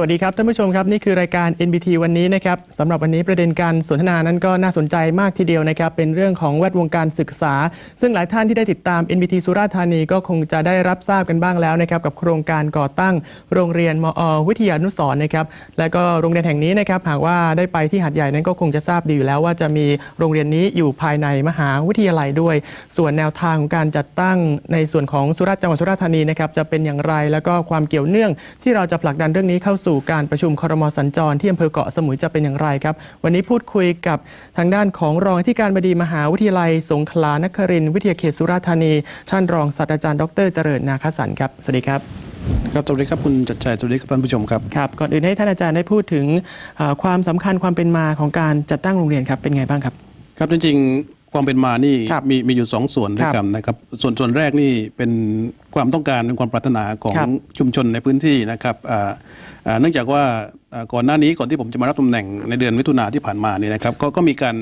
วัสดีครับท่านผู้ชมครับนี่คือรายการ NBT วันนี้นะครับสำหรับวันนี้ประเด็นการสนทนานั้นก็น่าสนใจมากทีเดียวนะครับเป็นเรื่องของแวดวงการศึกษา ซึ่งหลายท่านที่ได้ติดตาม NBT สุราษฎร์ธานีก็คงจะได้รับทราบกันบ้างแล้วนะครับกับโครงการก่อตั้งโรงเรียนมอ วิทยานุสรณ์นะครับและก็โรงเรียนแห่งนี้นะครับหากว่าได้ไปที่หัดใหญ่นั้นก็คงจะทราบดีอยู่แล้วว่าจะมีโรงเรียนนี้อยู่ภายในมหาวิทยาลัยด้วย ส่วนแนวทางของการจัดตั้งในส่วนของสุราษฎร์จังหวัดสุราษฎร์ธานีนะครับจะเป็นอย่างไร แล้วก็ความเกี่ยวเนื่องที่เราจะผลักดันเรื่องนี้เข้าสู่การประชุมครมสัญจรที่อำเภอเกาะสมุยจะเป็นอย่างไรครับ วันนี้พูดคุยกับทางด้านของรองที่การบดีมหาวิทยาลัย สงขลานครินทร์วิทยาเขตสุราษฎร์ธานี ท่านรองศาสตราจารย์ดรเจริญนาคสันครับ สวัสดีครับครับสวัสดีครับคุณจัดชัยสวัสดีครับท่านผู้ชมครับครับก่อนอื่นให้ท่านอาจารย์ได้พูดถึงอ่าความสำคัญความเป็นมาของการจัดตั้งโรงเรียนครับเป็นไงบ้างครับ ครับจริงๆ ความเป็นมานี่ครับมีมีอยู่สองส่วนด้วยกันนะครับ ส่วนส่วนแรกนี่เป็นความต้องการเป็นความปรารถนาของครับชุมชนในพื้นที่นะครับอ่าอ่าเนื่องจากว่าอ่าก่อนหน้านี้ก่อนที่ผมจะมารับตำแหน่งในเดือนมิถุนาที่ผ่านมาเนี่ยนะครับก็ก็มีการ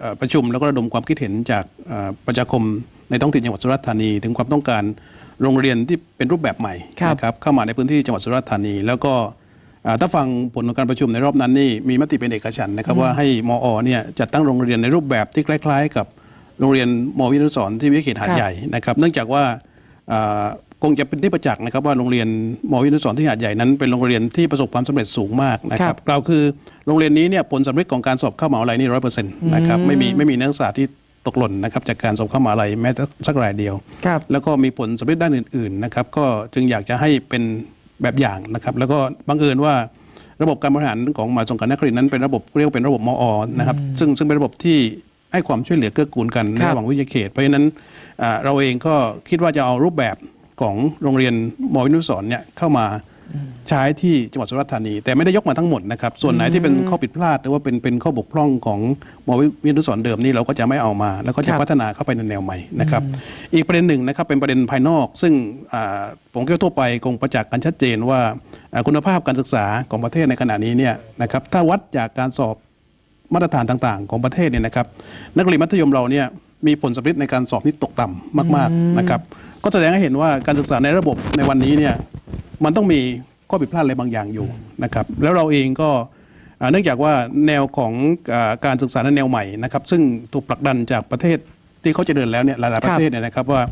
เอ่อประชุมแล้วก็ระดมความคิดเห็นจากอ่าประชาคมในท้องถิ่นจังหวัดสุราษฎร์ธานี ถึงความต้องการโรงเรียนที่เป็นรูปแบบใหม่ครับ นะครับเข้ามาในพื้นที่จังหวัดสุราษฎร์ธานี แล้วก็อ่า ถ้าฟังผลของการประชุมในรอบนั้นนี่มีมติเป็นเอกฉันท์นะครับว่าให้มอเนี่ยจัดตั้งโรงเรียนในรูปแบบที่คล้าย ๆ กับโรงเรียนมวิทยาสอนที่วิทยาเขตหาดครับใหญ่นะครับ เนื่องจากว่าอ่าคงจะเป็นที่ประจักษ์นะครับว่าโรงเรียนมวิทยาสอนที่หาดใหญ่นั้นเป็นโรงเรียนที่ประสบความสำเร็จสูงมากนะคครัรับบกล่าวคือโรงเรียนนี้เนี่ยผลสำเร็จของการสอบเข้ามหาวิทยาลัยนี่ร้อยเปอร์เซ็นต์นะครับไม่มีไม่มีนักศึกษาที่ตกหล่นนะครับจากการสอบเข้ามหาวิทยาลัยแม้แต่สักรายเดียวครับแล้วก็มีผลสำเร็จด้านอื่นๆนะครับก็จึงอยากจะให้เป็น แบบอย่างนะครับ แล้วก็บังเอิญว่าระบบการบริหารของมหาสงขลานครินทร์นั้นเป็นระบบเรียกว่าเป็นระบบมอนะครับ ซึ่งซึ่งเป็นระบบที่ให้ความช่วยเหลือเกื้อกูลกันในครับระหว่างวิทยาเขต เพราะฉะนั้นอ่าเราเองก็คิดว่าจะเอารูปแบบของโรงเรียนมอวินุสรณ์เนี่ยเข้ามา ใช้ที่จังหวัดสุราษฎร์ธานี แต่ไม่ได้ยกมาทั้งหมดนะครับ ส่วนไหนที่เป็นข้อผิดพลาดหรือว่าเป็นเป็นข้อบกพร่องของมอวินุสรณ์เดิมนี่เราก็จะไม่เอามา แล้วก็คจะรับพัฒนาเข้าไปในแนวใหม่นะครับอีกประเด็นหนึ่งนะครับเป็นประเด็นภายนอก ซึ่งอ่าผมคิดว่าทั่วไปคงประจักษ์กันชัดเจนว่าอ่าคุณภาพการศึกษาของประเทศในขณะนี้เนี่ยนะครับถ้าวัดจากการสอบมาตรฐานต่างๆ ของประเทศเนี่ยนะครับ นักเรียนมัธยมเราเนี่ยมีผลสำเร็จในการสอบที่ตกต่ำมาก ๆนะครับ ก็แสดงให้เห็นว่าการศึกษาในระบบในวันนี้เนี่ย มันต้องมีข้อผิดพลาดอะไรบางอย่างอยู่นะครับ แล้วเราเองก็อ่าเนื่องจากว่าแนวของอาการศึกษาในแนวใหม่นะครับ ซึ่งถูกผลักดันจากประเทศที่เขาเจริญแล้วเนี่ยหลายๆประเทศเนี่ยนะครับว่า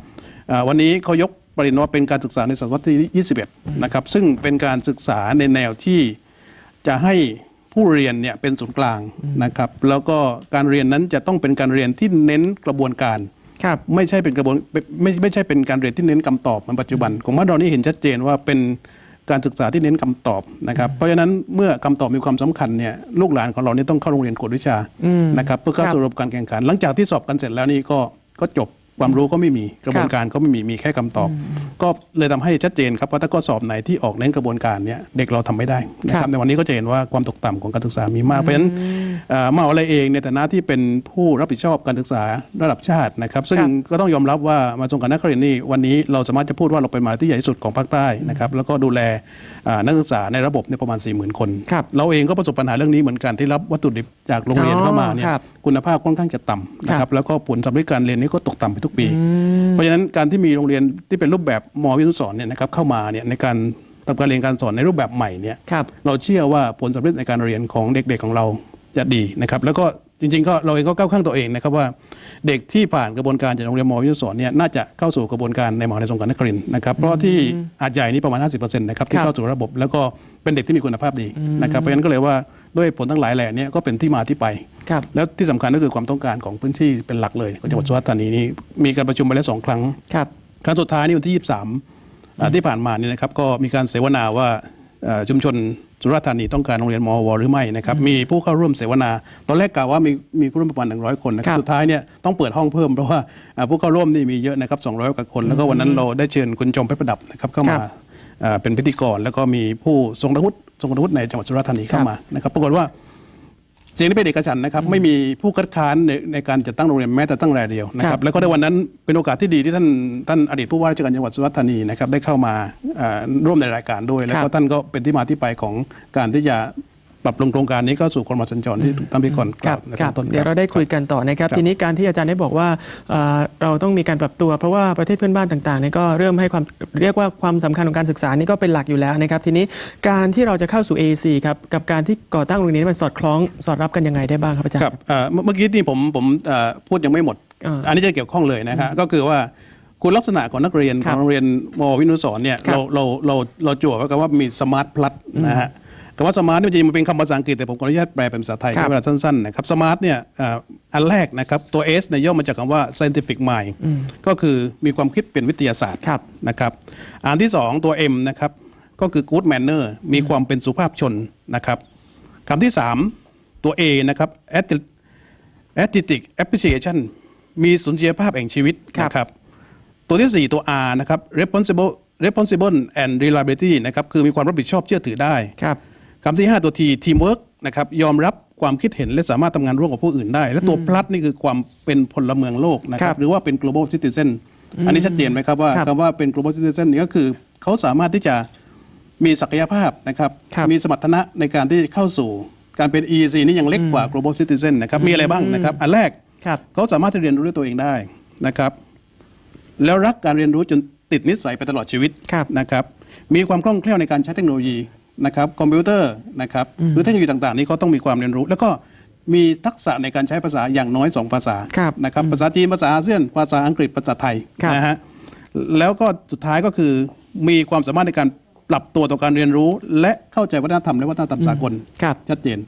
อ่าวันนี้เขายกประเด็นว่าเป็นการศึกษาในศตวรรษที่21 นะครับ ซึ่งเป็นการศึกษาในแนวที่จะให้ผู้เรียนเนี่ยเป็นศูนย์กลางนะครับ แล้วก็การเรียนนั้นจะต้องเป็นการเรียนที่เน้นกระบวนการ ครับไม่ใช่เป็นกระบวนไม่ไม่ไม่ใช่เป็นการเรียนที่เน้นคำตอบเหมือนปัจจุบัน ของบ้านเรานี่เห็นชัดเจนว่าเป็นการศึกษาที่เน้นคำตอบนะครับ เพราะฉะนั้นเมื่อคำตอบมีความสำคัญเนี่ยลูกหลานของเราเนี่ยต้องเข้าโรงเรียนกวดวิชาอืมนะครับเพื่อเข้าครับสู่ระบบการแข่งขัน หลังจากที่สอบกันเสร็จแล้วนี่ก็ก็จบ ความรู้ก็ไม่มีกระบวนการก็ไม่มีมีแค่คำตอบ ก็เลยทำให้ชัดเจนครับว่าถ้าข้อสอบไหนที่ออกเน้นกระบวนการเนี่ยเด็กเราทำไม่ได้นะคครัรับบในวันนี้ก็จะเห็นว่าความตกต่ำของการศึกษามีมากเพราะฉะนั้นเอ่อมหาวิทยาลัยเองในฐานะที่เป็นผู้รับผิดชอบการศึกษาระดับชาตินะครับ ซึ่งครับก็ต้องยอมรับว่ามาทรงการนครินทร์นี่วันนี้เราสามารถจะพูดว่าเราเป็นมหาวิทยาลัยที่ใหญ่ที่สุดของภาคใต้นะครับแล้วก็ดูแลอ่านักศึกษาในระบบเนี่ยประมาณ4 0,000คนครับเราเองก็ประสบปัญหาเรื่องนี้เหมือนกันที่รับวัตถุดิบจากโรงเรียนอ๋อเข้ามาเนี่ยครับคุณภาพค่อนข้างจะต่ำนะคครัรับบแล้วก็ผลสำเร็จการเรียนนี่ก็ตกต่ำไปทุกปี เพราะฉะนั้นการที่มีโรงเรียนที่เป็นรูปแบบมวิทยาสอนเนี่ยนะครับเข้ามาเนี่ยในการทำการเรียนการสอนในรูปแบบใหม่เนี่ยครับเราเชื่อว่าผลสำเร็จในการเรียนของเด็กๆของเราจะดีนะครับ แล้วก็จริงๆก็เราเองก็ก้าวข้างตัวเองนะครับว่าเด็กที่ผ่านกระบวนการจากโรงเรียนมวิทยาสอนเนี่ยน่าจะเข้าสู่กระบวนการในมหาวิทยาลัยสงขลานครินทร์นะครับเพราะที่อาจใหญ่นี่ประมาณ 50%นะครับที่ครับเข้าสู่ระบบ แล้วก็เป็นเด็กที่มีคุณภาพดีนะครับเพราะฉะนั้นก็เลยว่าด้วยผลทั้งหลายแหล่เนี้ก็เป็นที่มาที่ไป ครับแล้วที่สำคัญก็คือความต้องการของพื้นที่เป็นหลักเลยของจังหวัดสุราษฎร์ธานีนี้มีการประชุมไปแล้วสองครั้ง ครับ ครั้งสุดท้ายนี่วันที่ 23อ่าที่ผ่านมาเนี่ยนะครับก็มีการเสวนาว่าเอ่อชุมชนสุราษฎร์ธานีต้องการโรงเรียนมอวหรือไม่นะครับมีผู้เข้าร่วมเสวนา ตอนแรกกล่าวว่ามีมีผู้ร่วมประมาณ 100 คนนะคครัรับบสุดท้ายเนี่ยต้องเปิดห้องเพิ่มเพราะว่าอ่าผู้เข้าร่วมนี่มีเยอะนะครับ200กว่าคนแล้วก็วันนั้นเราได้เชิญคุณจอมเพชรประดับนะครับเข้ามาครับ อ่าเป็นพิธีกรแล้วก็มีผู้ทรงคุณวุฒิทรงคุณวุฒิในจังหวัดสุราษฎร์ธานีเข้าครับมานะครับปรากฏว่าเสียงนี้เป็นเอกฉันท์นะครับไม่มีผู้คัดค้านในในการจัดตั้งโรงเรียนแม้แต่ตั้งรายเดียวนะคครัรับบ แล้วก็ในวันนั้นเป็นโอกาสที่ดีที่ท่านท่านอดีตผู้ว่าราชการจังหวัดสุราษฎร์ธานีนะครับได้เข้ามาเอ่อร่วมในรายการด้วย แล้วครัก็บ ท่านก็เป็นที่มาที่ไปของการที่จะ ปรับปรุงโครงการนี้ก็สู่คนมาสัญจรที่ถูกตั้งพิกรกคล่ารัวบในคตรัอบนต้นเดี๋ยวเราได้คุยกันต่อนะครับครับทีนี้การที่อาจารย์ได้บอกว่าเอ่อเราต้องมีการปรับตัว เพราะว่าประเทศเพื่อนบ้านต่างๆเนี่ยก็เริ่มให้ความเรียกว่าความสำคัญของการศึกษานี่ก็เป็นหลักอยู่แล้วนะครับทีนี้การที่เราจะเข้าสู่ AEC ครับกับการที่ก่อตั้งโรงเรียนนี้มันสอดคล้องสอดรับกันยังไงได้บ้างครับอาจารย์ ครับเอ่อเมื่อเมื่อกี้นี่ผมผมเอ่อพูดยังไม่หมด อ่าอันนี้จะเกี่ยวข้องเลยนะครับก็คือว่าคุณลักษณะของนักเรียนคขรัอบงโรงเรียนมวินุสรณ์เนี่ยครับเราเราเราเราจั่วไว้กับว่ามีสมาร์ทพลัสนะฮะ คำว่าสมาร์ทนี่จริงๆมันเป็นคำภาษาอังกฤษแต่ผมขออนุญาตแปลเป็นภาษาไทยครับใช้เวลาสั้นๆนะครับสมาร์ทเนี่ยเอ่ออันแรกนะครับตัว S เนี่ยย่อมาจากคำว่า scientific mind ก็คือมีความคิดเป็นวิทยาศาสตร์ครับ นะครับอันที่สองตัว M นะครับก็คือ good manner มีความเป็นสุภาพชนนะครับคำที่สามตัว A นะครับ aesthetic aesthetic appreciation มีสุนทรียภาพแห่งชีวิตครับ นะครับ ตัวที่ 4 ตัว R นะครับ responsible responsible and reliability นะครับ คือมีความรับผิดชอบเชื่อถือได้ ครับ คำที่ 5 ตัว T teamwork นะครับยอมรับความคิดเห็นและสามารถทำงานร่วมกับผู้อื่นได้ และตัว plus นี่คือความเป็นพลเมืองโลกนะคครัรับบหรือว่าเป็น global citizen อันนี้ชัดเจนไหมครับว่าครับคำว่าเป็น global citizen นี่ก็คือเขาสามารถที่จะมีศักยภาพนะครับครับ มีสมรรถนะในการที่จะเข้าสู่การเป็น EEC นี่ยังเล็กกว่า global citizen นะครับมีอะไรบ้างนะครับอันแรก ครับ เขาสามารถที่เรียนรู้ด้วยตัวเองได้นะครับ แล้วรักการเรียนรู้จนติดนิสัยไปตลอดชีวิตครับนะครับ มีความคล่องแคล่วในการใช้เทคโนโลยี นะครับคอมพิวเตอร์นะครับหรือเทคโนโลยีต่างๆ นี้เขาต้องมีความเรียนรู้ แล้วก็มีทักษะในการใช้ภาษาอย่างน้อย 2 ภาษาครับนะครับภาษาจีนภาษาอาเซียนภาษาอังกฤษภาษาไทยครับ นะฮะแล้วก็สุดท้ายก็คือมีความสามารถในการปรับตัวต่อการเรียนรู้ และเข้าใจวัฒนธรรมและวัฒนธรรมสากลครับ ชัดเจน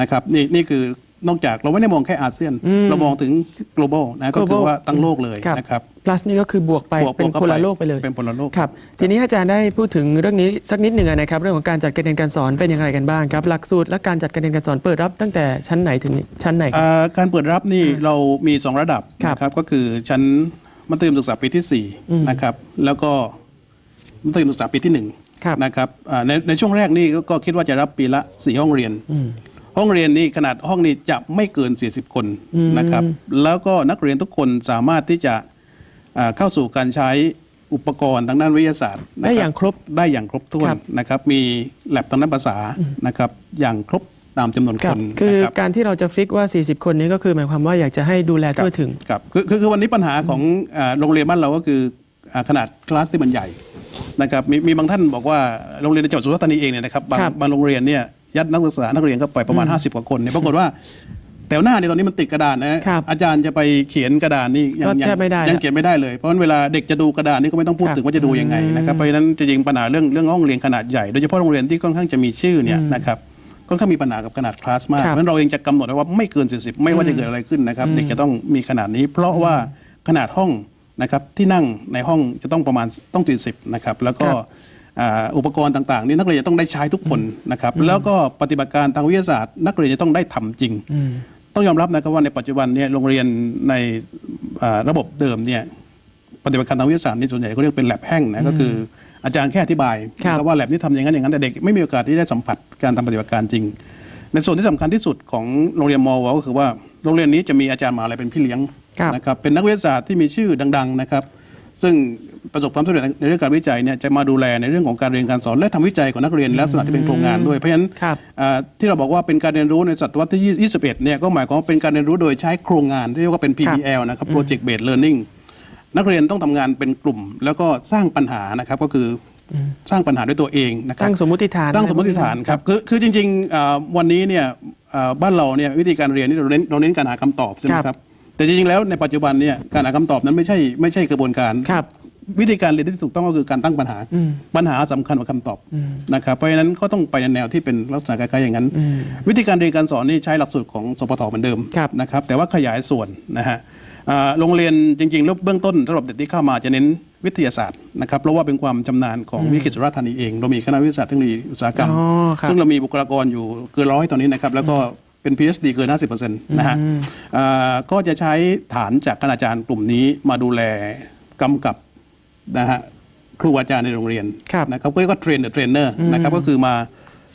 นะครับนี่นี่คือ นอกจากเราไม่ได้มองแค่อาเซียน เรามองถึง global นะก็คือ global ว่าตั้งโลกเลยครับนะครับ plus นี่ก็คือบวกไปบวกเป็นบวกเข้าคนละไปโลกไปเลยเป็นคนละโลกครับทีนี้อาจารย์ได้พูดถึงเรื่องนี้สักนิดหนึ่งนะครับ เรื่องของการจัดการเรียนการสอนเป็นอย่างไรกันบ้างครับ หลักสูตรและการจัดการเรียนการสอนเปิดรับตั้งแต่ชั้นไหนถึงชั้นไหนครับอ่าการเปิดรับนี่เรามี 2 ระดับครับนะครับก็คือชั้นมัธยมศึกษาปีที่อืม4นะครับแล้วก็มัธยมศึกษาปีที่ครับ1นะครับอ่าในในช่วงแรกนี่ก็ก็คิดว่าจะรับปีละ 4 ห้องเรียนอืม ห้องเรียนนี่ขนาดห้องนี้จะไม่เกิน 40 คนอืมนะครับ แล้วก็นักเรียนทุกคนสามารถที่จะอ่าเข้าสู่การใช้อุปกรณ์ทางด้านวิทยาศาสตร์นะได้บอย่างครบได้อย่างครบถ้วนครับนะครับ มีแลบทางด้านภาษานะครับ อย่างครบตามจำนวนคครับนคือนะครับการที่เราจะฟิกว่า 40 คนนี้ก็คือหมายความว่าอยากจะให้ดูแลทั่วถึงครับคือคือคือวันนี้ปัญหาของอ่าโรงเรียนบ้านเราก็คืออ่าขนาดคลาสที่มันใหญ่นะครับมีมีบางท่านบอกว่าโรงเรียนในจังหวัดสุราษฎร์ธานีเองเนี่ยนะครับบางครับบางโรงเรียนเนี่ย ยัดนักศึกษานักเรียนเข้าไปประมาณ 50 กว่าคนเนี่ยปรากฏว่าแถวหน้าเนี่ยตอนนี้มันติดกระดานนะฮะครับอาจารย์จะไปเขียนกระดานนี่ยัก็ยัแทบไม่ได้ยังละเขียนไม่ได้เลยเพราะฉะนั้นเวลาเด็กจะดูกระดานนี่ก็ไม่ต้องพูดครับถึงว่าจะดูยังไงนะครับเพราะฉะนั้นจริงๆปัญหาเรื่องเรื่องห้องเรียนขนาดใหญ่โดยเฉพาะโรงเรียนที่ค่อนข้างจะมีชื่อเนี่ยนะครับค่อนข้างมีปัญหากับขนาดคลาสมากครับเพราะฉะนั้นเราเองจะกำหนดไว้ว่าไม่เกิน 40 ไม่ว่าจะเกิดอะไรขึ้นนะครับเด็กจะต้องมีขนาดนี้ เพราะว่าขนาดห้องนะครับที่นั่งในห้องจะต้องประมาณต้อง40นะครับแล้วก็ครับ อ่าอุปกรณ์ต่างๆนี่นักเรียนจะต้องได้ใช้ทุกคนนะครับแล้วก็ปฏิบัติการทางวิทยาศาสตร์ นักเรียนจะต้องได้ทำจริงอืมต้องยอมรับนะครับว่าในปัจจุบันเนี่ยโรงเรียนในอ่าระบบเดิมเนี่ยปฏิบัติการทางวิทยาศาสตร์นี่ส่วนใหญ่เขาเรียกเป็นแลบแห้งนะก็คืออาจารย์แค่อธิบายครับนะครับว่าแลบนี้ทำอย่างนั้นอย่างนั้นแต่เด็กไม่มีโอกาสที่ได้สัมผัสการทำปฏิบัติการจริง ในส่วนที่สำคัญที่สุดของโรงเรียนมอวก็คือว่าโรงเรียนนี้จะมีอาจารย์มหาอะไรเป็นพี่เลี้ยงครับนะครับเป็นนักวิทยาศาสตร์ที่มีชื่อดัง ๆนะครับ ซึ่ง ประสบความสำเร็จในเรื่องการวิจัยเนี่ยจะมาดูแลในเรื่องของการเรียนการสอนและทำวิจัยของนักเรียนในลักษณะที่เป็นโครงงานด้วยเพราะฉะนั้นครับอ่าที่เราบอกว่าเป็นการเรียนรู้ในศตวรรษที่ 21 เนี่ยก็หมายความว่าเป็นการเรียนรู้โดยใช้โครงงานที่เรียกว่าเป็น PBL นะครับ Project Based Learning นักเรียนต้องทำงานเป็นกลุ่ม แล้วก็สร้างปัญหานะครับก็คืออสร้างปัญหาด้วยตัวเองนะครับตั้งสมมุติฐานตั้งสมมติฐานครับคือคือจริงๆอ่าวันนี้เนี่ยอ่าบ้านเราเนี่ยวิธีการเรียนนี่เราเน้นเราเน้นการหาคำตอบใช่ไหมครับครับแต่จริงๆแล้วในปัจจุบันเนี่ยการหาคำตอบนั้นไม่ใช่ไม่ใช่กระบวนการครับ วิธีการเรียนที่ถูกต้องก็คือการตั้งปัญหาอืมปัญหาสำคัญกว่าคำตอบนะครับเพราะฉะนั้นก็ต้องไปในแนวที่เป็นลักษณะคล้ายๆอย่างนั้น วิธีการเรียนการสอนนี่ใช้หลักสูตรของสปทเหมือนเดิมครับนะครับแต่ว่าขยายส่วนนะฮะอ่าโรงเรียนจริงๆแล้วเบื้องต้นสำหรับเด็กที่เข้ามาจะเน้นวิทยาศาสตร์นะครับเพราะว่าเป็นความชำนาญของวิทยาเขตสุราษฎร์ธานีเอง เรามีคณะวิทยาศาสตร์เทคโนโลยีอุตสาหกรรมอ๋อครับซึ่งเรามีบุคลากรอยู่เกินร้อยตอนนี้นะครับแล้วก็เป็น PhD เกิน 50%นะฮะอ่าก็จะใช้ฐานจากคณาจารย์กลุ่มนี้มาดูแลกำกับ นะฮะครูอาจารย์ในโรงเรียนครับนะครับก็เรียกว่าเทรนเดอร์เทรนเนอร์นะครับก็คือมา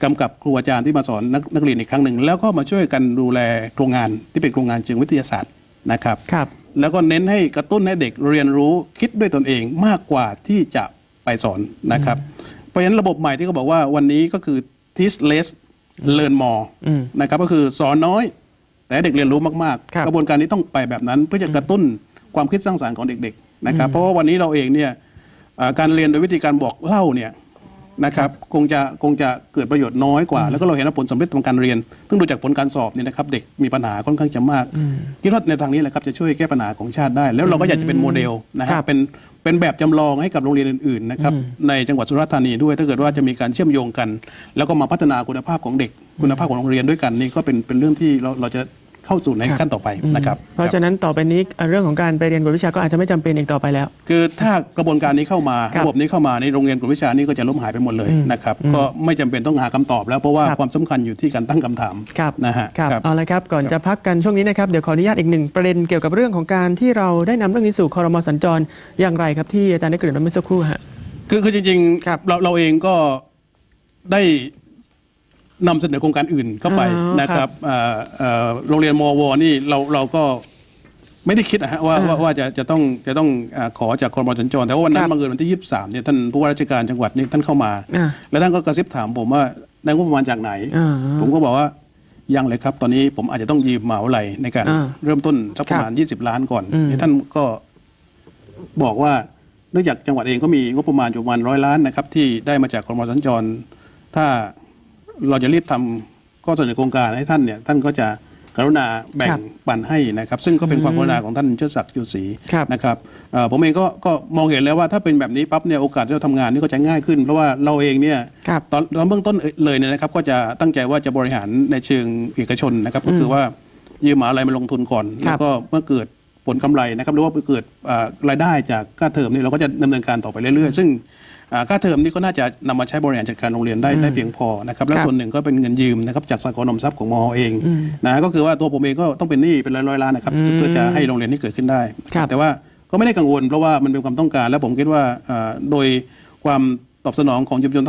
กำกับครูอาจารย์ที่มาสอนนักนักเรียนอีกครั้งหนึ่ง แล้วก็มาช่วยกันดูแลโครงงานที่เป็นโครงงานเชิงวิทยาศาสตร์นะครับครับ แล้วก็เน้นให้กระตุ้นให้เด็กเรียนรู้คิดด้วยตนเองมากกว่าที่จะไปสอนนะครับ เพราะฉะนั้นระบบใหม่ที่เขาบอกว่าวันนี้ก็คือ teach less learn more อืมนะครับก็คือสอนน้อย แต่ให้เด็กเรียนรู้มากครับๆกระบวนการนี้ต้องไปแบบนั้นเพื่อจะกระตุ้นความคิดสร้างสรรค์ของเด็กๆ นะครับ เพราะว่าวันนี้เราเองเนี่ยอ่าการเรียนโดยวิธีการบอกเล่าเนี่ยนะครับคงจะคงจะเกิดประโยชน์น้อยกว่า แล้วก็เราเห็นว่าผลสำเร็จของการเรียนซึ่งดูจากผลการสอบเนี่ยนะครับ เด็กมีปัญหาค่อนข้างจะมากคิดว่าในทางนี้แหละครับจะช่วยแก้ปัญหาของชาติได้ แล้วเราก็อยากจะเป็นโมเดลนะคครัรับบเป็นเป็นแบบจำลองให้กับโรงเรียนอื่นๆนะครับในจังหวัดสุราษฎร์ธานีด้วย ถ้าเกิดว่าจะมีการเชื่อมโยงกัน แล้วก็มาพัฒนาคุณภาพของเด็กคุณภาพของโรงเรียนด้วยกันนี่ก็เป็นเป็นเรื่องที่เราเราจะ เข้าสู่ในครับขั้นต่อไปนะครับ เพราะฉะนั้นต่อไปนี้เอ่อเรื่องของการไปเรียนกวดวิชาก็อาจจะไม่จำเป็นอีกต่อไปแล้ว คือถ้ากระบวนการนี้เข้ามาครับระบบนี้เข้ามาในโรงเรียนกวดวิชานี่ก็จะล้มหายไปหมดเลยอืมนะครับก็ไม่จำเป็นต้องหาคำตอบแล้วเพราะว่าครับความสำคัญอยู่ที่การตั้งคำถามครับนะฮะครับครับเอาละครับก่อนจะพักกันช่วงนี้นะครับเดี๋ยวขออนุญาตอีกหนึ่งประเด็นเกี่ยวกับเรื่องของการที่เราได้นำเรื่องนี้สู่คอรมอสัญจรอย่างไรครับที่อาจารย์ได้เกริ่นไว้เมื่อสักครู่ฮะคือคือจริงครับๆเราเราเองก็ได้ นำเสนอโครงการอื่นเข้าไปอ๋อนะครับเอ่อเอ่อโรงเรียนมวนี่เราเราก็ไม่ได้คิดนะฮะว่าอ่าว่าว่าจะจะต้องจะต้องอาขอจากคอรมอสัญจรแต่ว่าวันนั้ครันบบังเอิญวันที่ 23เนี่ยท่านผู้ว่าราชการจังหวัดนี่ท่านเข้ามา อ่าแล้วท่านก็กระซิบถามผมว่าได้งบประมาณจากไหน อ่าผมก็บอกว่ายังเลยครับ ตอนนี้ผมอาจจะต้องยืมเหมาไหลในการอ่าเริ่มต้นสักประมาณ 20 ล้านก่อนอืมท่านก็ บอกว่าเนื่องจากจังหวัดเองก็มีงบประมาณอยู่ประมาณร้อยล้านนะครับที่ได้มาจากครมสัญจร ถ้า เราจะรีบทำข้อเสนอโครงการให้ท่านเนี่ยท่านก็จะกรุณาแบ่ครังบปันให้นะครับ ซึ่งก็เป็นความกรุณาของท่านเชิดศักดิ์อยู่ศรีครับนะครับเอ่อผมเองก็ก็มองเห็นแล้วว่าถ้าเป็นแบบนี้ปั๊บเนี่ยโอกาสที่เราทำงานนี่ก็จะง่ายขึ้น เพราะว่าเราเองเนี่ยครับตอนตอนเบื้องต้นเลยเนี่ยนะครับ ก็จะตั้งใจว่าจะบริหารในเชิงเอกชนนะครับ ก็คือว่ายืมมหาอะไรมาลงทุนก่อนครัแล้บวก็เมื่อเกิด ผลกำไรนะครับหรือว่าเกิดอ่ารายได้จากค่าเทอมนี่เราก็จะดำเนินการต่อไปเรื่อยๆ ซึ่งอ่าค่าเทอมนี่ก็น่าจะนำมาใช้บริหารจัดการโรงเรียนได้ได้เพียงพอนะครับและครับส่วนหนึ่งก็เป็นเงินยืมนะครับจากสากลนมทรัพย์ของมอเองอืมนะก็คือว่าตัวผมเองก็ต้องเป็นหนี้เป็นร้อยๆล้านนะครับอืมเพื่อจะให้โรงเรียนนี้เกิดขึ้นได้ครับแต่ว่าก็ไม่ได้กังวลเพราะว่ามันเป็นความต้องการ และผมคิดว่าอ่าโดยความตอบสนองของชุมชน